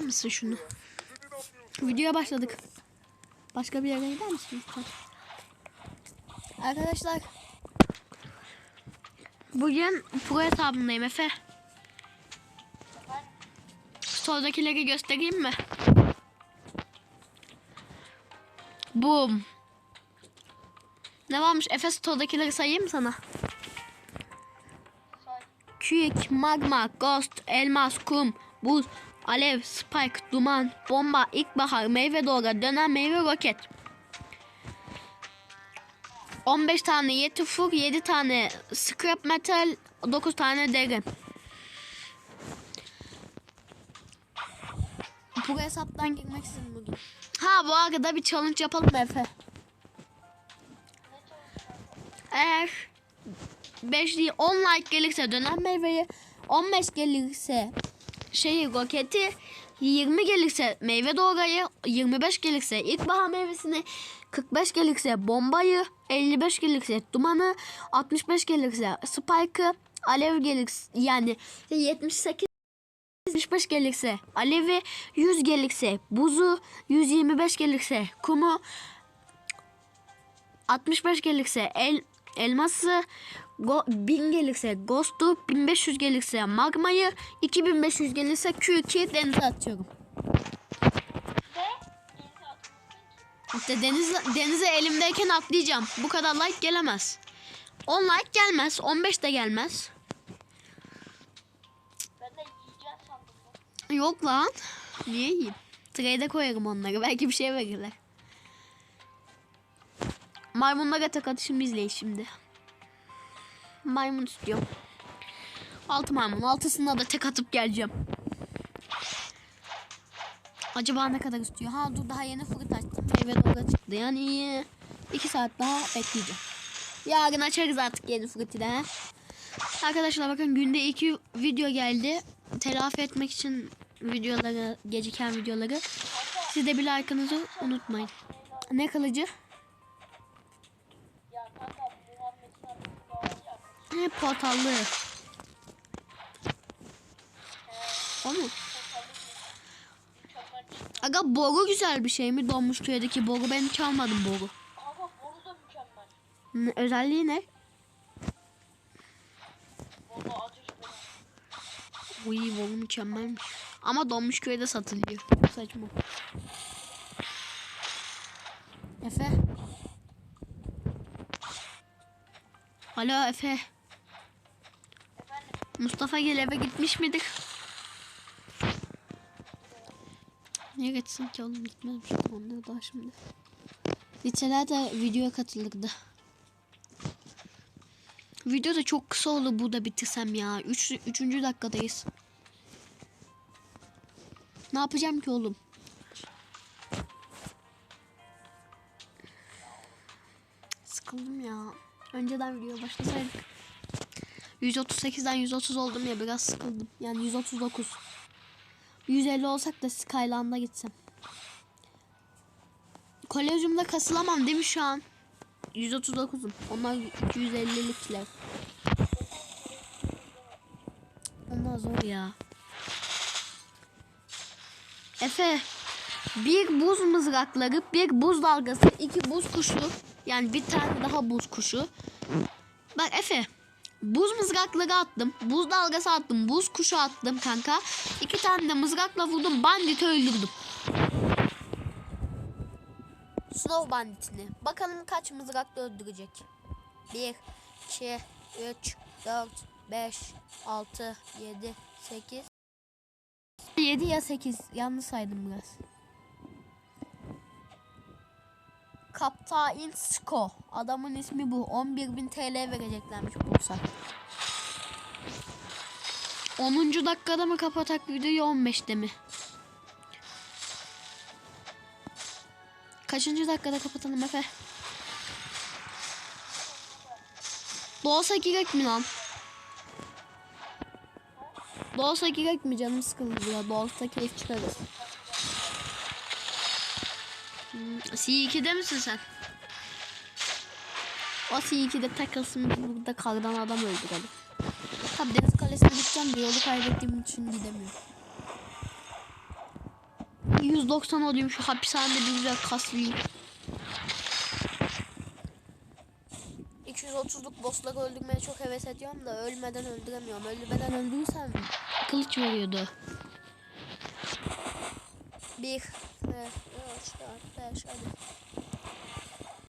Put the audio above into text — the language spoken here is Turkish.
açar mısın şunu? Videoya başladık. Başka bir yere gider misin lütfen? Arkadaşlar. Bugün pro hesabındayım Efe. Soldakileri göstereyim mi? Boom. Ne varmış? Efe soldakileri sayayım mı sana? Quick, magma, ghost, elmas, kum, buz, alev, spike, duman, bomba, ilkbahar, meyve doğra, dönen meyve, roket. 15 tane yetifur, 7 tane scrap metal, 9 tane deri. Bu hesaptan girmek istedim bugün. Ha bu arada bir challenge yapalım Efe. Eğer 5 değil 10 like gelirse dönen meyveyi 15 gelirse şeyi roketi 20 gelirse meyve doğrayı 25 gelirse ilkbahar meyvesini 45 gelirse bombayı 55 gelirse dumanı 65 gelirse spike'ı alev gelirse yani 78 75 gelirse alevi 100 gelirse buzu 125 gelirse kumu 65 gelirse el elması go, 1000 gelirse ghost'u 1500 gelirse magmayı 2500 gelirse Q2 denize atıyorum. İşte denize, denize elimdeyken atlayacağım. Bu kadar like gelemez. 10 like gelmez. 15 de gelmez. Ben de yiyeceğim sandım. bu. Yok lan. Niye yiyeyim? Trade'e koyarım onları. Belki bir şey verirler. Maymunlara tek atışımı izleyin şimdi. Maymun istiyorum. Altı maymun. Altısında da tek atıp geleceğim. Acaba ne kadar istiyor? Ha dur daha yeni fırın açtım. Meyve doğru çıktı. Yani iyi. iki saat daha bekleyeceğim. Yarın açarız artık yeni fırını da. Arkadaşlar bakın günde iki video geldi. Telafi etmek için videoları, geciken videoları. Siz de bir like'ınızı unutmayın. Ne kılıcı? Ya. Ne portallı. O mu? Aga boru güzel bir şey mi? Donmuş köydeki boru. Ben hiç almadım boru. Ama boru da mükemmel. Özelliği ne? Uy boru mükemmelmiş. Ama donmuş köyde satılıyor. Saçma. Efe. Alo Efe. Mustafa gel eve gitmiş midir? Niye gitsin ki oğlum gitmemiş onları daha şimdi. Gitseler de videoya katılırdı. Video da çok kısa oldu burada bitirsem ya. Üç, üçüncü dakikadayız. Ne yapacağım ki oğlum? Sıkıldım ya. Önceden video başlasaydık. 138'den 130 oldum ya biraz sıkıldım. Yani 139. 150 olsak da Skyland'a gitsem. Kolezyumda kasılamam değil mi şu an? 139'um. Onlar 250'likler. Onlar zor ya. Efe. Bir buz mızrakları, bir buz dalgası, iki buz kuşu. Yani bir tane daha buz kuşu. Bak Efe. Buz mızrakları attım. Buz dalgası attım. Buz kuşu attım kanka. İki tane de mızrakla vurdum. Banditi öldürdüm. Snow banditini. Bakalım kaç mızrakla öldürecek. 1, 2, 3, 4, 5, 6, 7, 8. 7 ya 8. Yanlış saydım biraz. Kaptain Sko. Adamın ismi bu. 11.000 TL vereceklermiş bulsa. 10. dakikada mı kapatak videoyu 15'te mi? Kaçıncı dakikada kapatalım Efe? Doğsa gerek mi lan? Doğsa gerek mi canım sıkıldı ya. Doğsa keyif çıkarız. Hmm, C2'de misin sen? O C2'de takılsın burada kardan adam öldürelim. Tabi deniz kalesine gideceğim de yolu kaybettiğim için gidemiyorum. 190 olayım şu hapishanede bir güzel kaslayayım. 230'luk bossları öldürmeye çok heves ediyorum da ölmeden öldüremiyorum. Ölmeden öldürürsem kılıç veriyordu. 1 2 3 4 5 hadi.